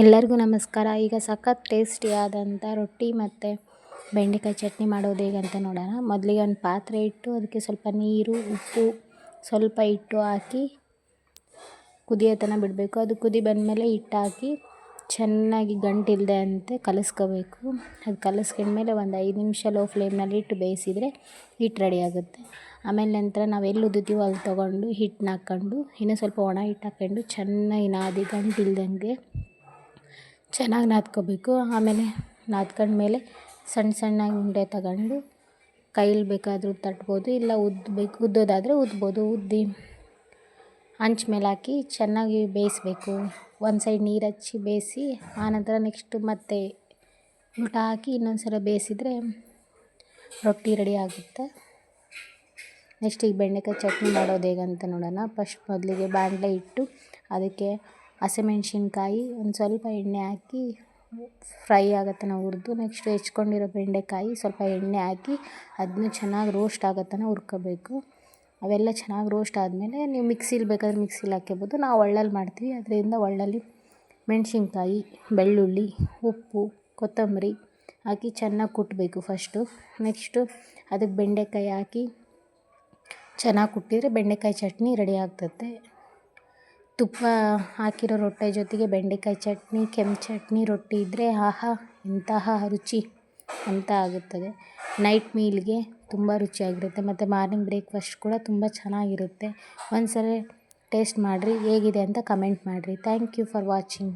ಎಲ್ಲರಿಗೂ ನಮಸ್ಕಾರ. ಈಗ ಸಖತ್ ಟೇಸ್ಟಿಯಾದಂಥ ರೊಟ್ಟಿ ಮತ್ತು ಬೆಂಡೆಕಾಯಿ ಚಟ್ನಿ ಮಾಡೋದು ಹೇಗೆ ಅಂತ ನೋಡೋಣ. ಮೊದಲಿಗೆ ಒಂದು ಪಾತ್ರೆ ಇಟ್ಟು ಅದಕ್ಕೆ ಸ್ವಲ್ಪ ನೀರು, ಉಪ್ಪು ಸ್ವಲ್ಪ ಹಿಟ್ಟು ಹಾಕಿ ಕುದಿಯೋತನ ಬಿಡಬೇಕು. ಅದು ಕುದಿ ಬಂದಮೇಲೆ ಹಿಟ್ಟು ಹಾಕಿ ಚೆನ್ನಾಗಿ ಗಂಟಿಲ್ಲದೆ ಅಂತೆ ಕಲಸ್ಕೋಬೇಕು. ಅದು ಕಲಿಸ್ಕೊಂಡ್ಮೇಲೆ ಒಂದು ಐದು ನಿಮಿಷ ಲೋ ಫ್ಲೇಮ್ನಲ್ಲಿ ಇಟ್ಟು ಬೇಯಿಸಿದರೆ ಹಿಟ್ಟು ರೆಡಿ ಆಗುತ್ತೆ. ಆಮೇಲೆ ನಂತರ ನಾವು ಎಲ್ಲಿ ಉದ್ದುತ್ತೀವೋ ಅಲ್ಲಿ ತೊಗೊಂಡು ಹಿಟ್ಟನ್ನ ಹಾಕ್ಕೊಂಡು, ಇನ್ನೂ ಸ್ವಲ್ಪ ಒಣ ಹಿಟ್ಟು ಹಾಕ್ಕೊಂಡು ಚೆನ್ನಾಗಿ ನಾದಿ ಗಂಟಿಲ್ದಂಗೆ ಚೆನ್ನಾಗಿ ನಾದ್ಕೊಬೇಕು. ಆಮೇಲೆ ನಾದ್ಕೊಂಡ್ಮೇಲೆ ಸಣ್ಣ ಸಣ್ಣ ಉಂಡೆ ತಗೊಂಡು ಕೈಲಿ ಬೇಕಾದರೂ ತಟ್ಬೋದು, ಇಲ್ಲ ಉದ್ದಬೇಕು ಉದ್ದೋದಾದರೆ ಉದ್ಬೋದು. ಉದ್ದಿ ಹಂಚ್ ಮೇಲೆ ಹಾಕಿ ಚೆನ್ನಾಗಿ ಬೇಯಿಸ್ಬೇಕು. ಒಂದು ಸೈಡ್ ನೀರು ಹಚ್ಚಿ ಬೇಯಿಸಿ ಆನಂತರ ನೆಕ್ಸ್ಟು ಮತ್ತೆ ಊಟ ಹಾಕಿ ಇನ್ನೊಂದು ಸಲ ಬೇಯಿಸಿದ್ರೆ ರೊಟ್ಟಿ ರೆಡಿ ಆಗುತ್ತೆ. ನೆಕ್ಸ್ಟ್ ಈಗ ಬೆಂಡೆಕಾಯಿ ಚಟ್ನಿ ಮಾಡೋದು ಹೇಗಂತ ನೋಡೋಣ. ಫಸ್ಟ್ ಮೊದಲಿಗೆ ಬಾಣಲೆ ಇಟ್ಟು ಅದಕ್ಕೆ ಹಸಿಮೆಣ್ಸಿನ್ಕಾಯಿ ಒಂದು ಸ್ವಲ್ಪ ಎಣ್ಣೆ ಹಾಕಿ ಫ್ರೈ ಆಗೋ ತನಕ ಹುರಿದು ನೆಕ್ಸ್ಟ್ ಹೆಚ್ಕೊಂಡಿರೋ ಬೆಂಡೆಕಾಯಿ ಸ್ವಲ್ಪ ಎಣ್ಣೆ ಹಾಕಿ ಅದನ್ನ ಚೆನ್ನಾಗಿ ರೋಸ್ಟ್ ಆಗೋ ತನಕ ಹುರ್ಕೋಬೇಕು. ಅವೆಲ್ಲ ಚೆನ್ನಾಗಿ ರೋಸ್ಟ್ ಆದಮೇಲೆ ನೀವು ಮಿಕ್ಸಿಲಿ ಬೇಕಾದ್ರೆ ಮಿಕ್ಸಿಲಿ ಹಾಕ್ಕೋಬೋದು ನಾವು ಒಳ್ಳಲ್ಲಿ ಮಾಡ್ತೀವಿ. ಅದರಿಂದ ಒಳ್ಳಲ್ಲಿ ಮೆಣಸಿನ್ಕಾಯಿ, ಬೆಳ್ಳುಳ್ಳಿ, ಉಪ್ಪು, ಕೊತ್ತಂಬರಿ ಹಾಕಿ ಚೆನ್ನಾಗಿ ಕುಟ್ಟಬೇಕು ಫಸ್ಟು ನೆಕ್ಸ್ಟು ಅದಕ್ಕೆ ಬೆಂಡೆಕಾಯಿ ಹಾಕಿ ಚೆನ್ನಾಗಿ ಕುಟ್ಟಿದರೆ ಬೆಂಡೆಕಾಯಿ ಚಟ್ನಿ ರೆಡಿ ಆಗ್ತದೆ ತುಪ್ಪ ಹಾಕಿರೋ ರೊಟ್ಟೆ ಜೊತೆಗೆ ಬೆಂಡೆಕಾಯಿ ಚಟ್ನಿ, ಕೆಂಪು ಚಟ್ನಿ ರೊಟ್ಟಿ ಇದ್ದರೆ ಆಹಾ, ಇಂತಹ ರುಚಿ ಅಂತ ಆಗುತ್ತದೆ. ನೈಟ್ ಮೀಲ್ಗೆ ತುಂಬ ರುಚಿಯಾಗಿರುತ್ತೆ. ಮತ್ತು ಮಾರ್ನಿಂಗ್ ಬ್ರೇಕ್ಫಾಸ್ಟ್ ಕೂಡ ತುಂಬ ಚೆನ್ನಾಗಿರುತ್ತೆ. ಒಂದು ಸಲ ಟೇಸ್ಟ್ ಮಾಡಿರಿ, ಹೇಗಿದೆ ಅಂತ ಕಮೆಂಟ್ ಮಾಡಿರಿ. Thank you for watching